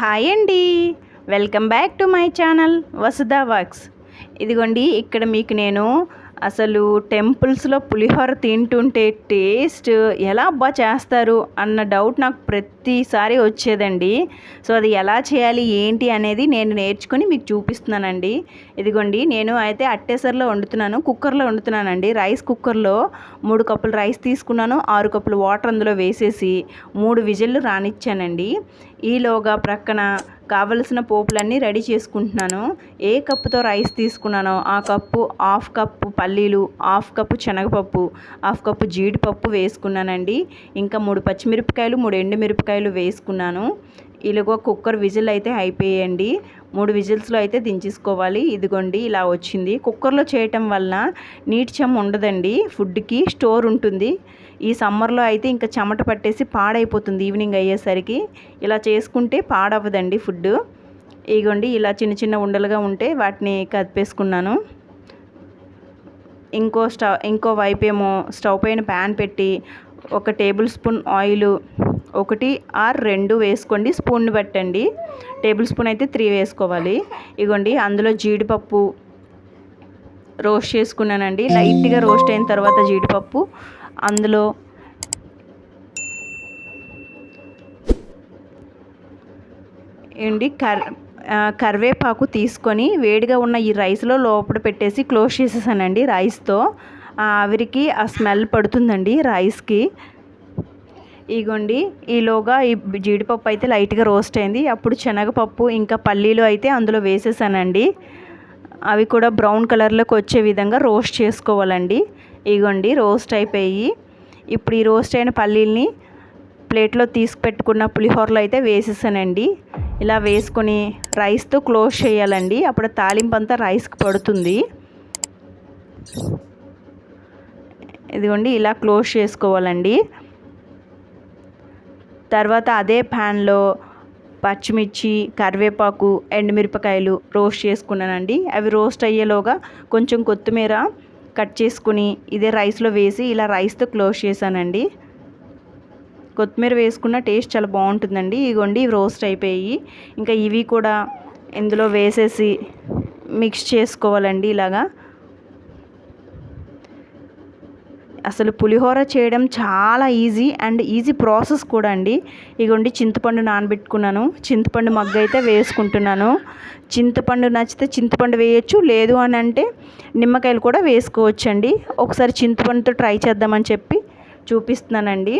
Hi అండి. Welcome back to my channel Vasudha Works. ఇదిగోండి ఇక్కడ మీకు నేను అసలు టెంపుల్స్లో పులిహోర తింటుంటే టేస్ట్ ఎలా అబ్బా చేస్తారు అన్న డౌట్ నాకు ప్రతిసారి వచ్చేదండి. సో అది ఎలా చేయాలి ఏంటి అనేది నేను నేర్చుకుని మీకు చూపిస్తున్నానండి. ఇదిగోండి నేను అయితే అట్టేసర్లో వండుతున్నాను కుక్కర్లో వండుతున్నానండి. రైస్ కుక్కర్లో మూడు కప్పులు రైస్ తీసుకున్నాను ఆరు కప్పులు వాటర్ అందులో వేసేసి మూడు విజిల్లు రానిచ్చానండి. ఈలోగా ప్రక్కన కావలసిన పోపులన్నీ రెడీ చేసుకుంటున్నాను. ఏ కప్పుతో రైస్ తీసుకున్నానో ఆ కప్పు హాఫ్ కప్పు పల్లీలు హాఫ్ కప్పు శనగపప్పు హాఫ్ కప్పు జీడిపప్పు వేసుకున్నానండి. ఇంకా మూడు పచ్చిమిరపకాయలు మూడు ఎండుమిరపకాయలు వేసుకున్నాను. ఇలాగో కుక్కర్ విజిల్ అయితే అయిపోయాయండి. మూడు విజిల్స్లో అయితే దించేసుకోవాలి. ఇదిగోండి ఇలా వచ్చింది. కుక్కర్లో చేయటం వలన నీటి చెమ్మ ఉండదండి. ఫుడ్కి స్టోర్ ఉంటుంది. ఈ సమ్మర్లో అయితే ఇంకా చెమట పట్టేసి పాడైపోతుంది ఈవినింగ్ అయ్యేసరికి. ఇలా చేసుకుంటే పాడవదండి ఫుడ్ ఇగోండి ఇలా చిన్న చిన్న ఉండలుగా ఉంటే వాటిని కదిపేసుకున్నాను. ఇంకో స్టవ్ ఇంకో వైపు ఏమో స్టవ్ పైన ప్యాన్ పెట్టి ఒక టేబుల్ స్పూన్ ఆయిల్ ఒకటి ఆర్ రెండు వేసుకోండి స్పూన్ పెట్టండి. టేబుల్ స్పూన్ అయితే త్రీ వేసుకోవాలి. ఇగోండి అందులో జీడిపప్పు రోస్ట్ చేసుకున్నానండి. లైట్గా రోస్ట్ అయిన తర్వాత జీడిపప్పు అందులో ఏంటి? కర్ కరివేపాకు తీసుకొని వేడిగా ఉన్న ఈ రైస్లో లోపల పెట్టేసి క్లోజ్ చేసేసానండి రైస్తో. ఆవిరికి ఆ స్మెల్ పడుతుందండి రైస్కి. ఇగోండి ఈలోగా ఈ జీడిపప్పు అయితే లైట్గా రోస్ట్ అయింది. అప్పుడు శనగపప్పు ఇంకా పల్లీలు అయితే అందులో వేసేసానండి. అవి కూడా బ్రౌన్ కలర్లోకి వచ్చే విధంగా రోస్ట్ చేసుకోవాలండి. ఇగోండి రోస్ట్ అయిపోయి. ఇప్పుడు ఈ రోస్ట్ అయిన పల్లీల్ని ప్లేట్లో తీసి పెట్టుకున్న పులిహోరలో అయితే వేసేసానండి. ఇలా వేసుకొని రైస్తో క్లోజ్ చేయాలండి. అప్పుడు తాలింపు అంతా రైస్కి పడుతుంది. ఇదిగోండి ఇలా క్లోజ్ చేసుకోవాలండి. తర్వాత అదే ప్యాన్లో పచ్చిమిర్చి కరివేపాకు ఎండుమిరపకాయలు రోస్ట్ చేసుకున్నానండి. అవి రోస్ట్ అయ్యేలోగా కొంచెం కొత్తిమీర కట్ చేసుకుని ఇదే రైస్లో వేసి ఇలా రైస్తో క్లోజ్ చేశానండి. కొత్తిమీర వేసుకున్న టేస్ట్ చాలా బాగుంటుందండి. ఇగోండి రోస్ట్ అయిపోయి ఇంకా ఇవి కూడా ఇందులో వేసేసి మిక్స్ చేసుకోవాలండి ఇలాగా. అసలు పులిహోర చేయడం చాలా ఈజీ అండ్ ఈజీ ప్రాసెస్ కూడా అండి. ఇగోండి చింతపండు నానబెట్టుకున్నాను. చింతపండు మగ్గ అయితే వేసుకుంటున్నాను. చింతపండు నచ్చితే చింతపండు వేయచ్చు లేదు అని అంటే నిమ్మకాయలు కూడా వేసుకోవచ్చు అండి ఒకసారి చింతపండుతో ట్రై చేద్దామని చెప్పి చూపిస్తున్నానండి.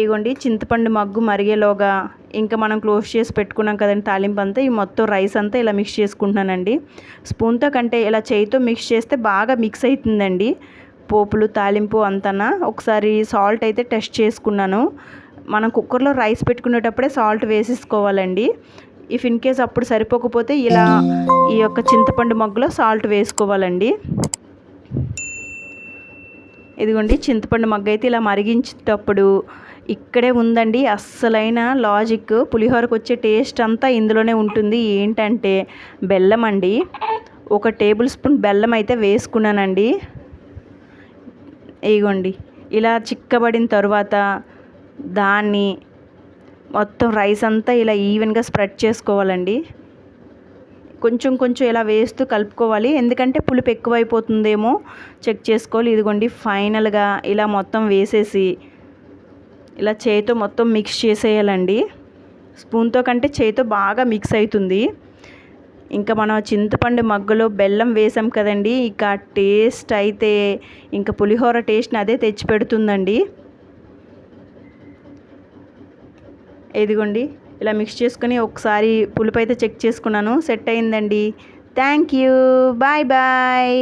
ఇగోండి చింతపండు మగ్గు మరిగేలోగా ఇంకా మనం క్లోజ్ చేసి పెట్టుకున్నాం కదండి తాలింపు అంతా ఈ మొత్తం రైస్ అంతా ఇలా మిక్స్ చేసుకుంటున్నానండి. స్పూన్తో కంటే ఇలా చేయితో మిక్స్ చేస్తే బాగా మిక్స్ అవుతుందండి. పోపులు తాలింపు అంతనా? ఒకసారి సాల్ట్ అయితే టెస్ట్ చేసుకున్నాను. మనం కుక్కర్లో రైస్ పెట్టుకునేటప్పుడే సాల్ట్ వేసేసుకోవాలండి. ఇఫ్ ఇన్ కేస్ అప్పుడు సరిపోకపోతే ఇలా ఈ యొక్క చింతపండు మగ్గులో సాల్ట్ వేసుకోవాలండి. ఇదిగోండి చింతపండు మగ్గ అయితే ఇలా మరిగించేటప్పుడు ఇక్కడే ఉందండి. అస్సలైన లాజిక్. పులిహోరకు వచ్చే టేస్ట్ అంతా ఇందులోనే ఉంటుంది. ఏంటంటే బెల్లం అండి. ఒక టేబుల్ స్పూన్ బెల్లం అయితే వేసుకున్నానండి. ఇగోండి. ఇలా చిక్కబడిన తర్వాత దాన్ని మొత్తం రైస్ అంతా ఇలా ఈవెన్గా స్ప్రెడ్ చేసుకోవాలండి. కొంచెం కొంచెం ఇలా వేస్తూ కలుపుకోవాలి. ఎందుకంటే పులుపు ఎక్కువైపోతుందేమో చెక్ చేసుకోవాలి. ఇదిగోండి ఫైనల్గా ఇలా మొత్తం వేసేసి ఇలా చేయితో మొత్తం మిక్స్ చేసేయాలండి. స్పూన్తో కంటే చేయితో బాగా మిక్స్ అవుతుంది. ఇంకా మనం చింతపండు మగ్గులో బెల్లం వేసాం కదండి ఇక టేస్ట్ అయితే ఇంకా పులిహోర టేస్ట్ని అదే తెచ్చి పెడుతుందండి ఇదిగోండి ఇలా మిక్స్ చేసుకుని ఒకసారి పులుపు అయితే చెక్ చేసుకున్నాను సెట్ అయిందండి. Thank you bye bye.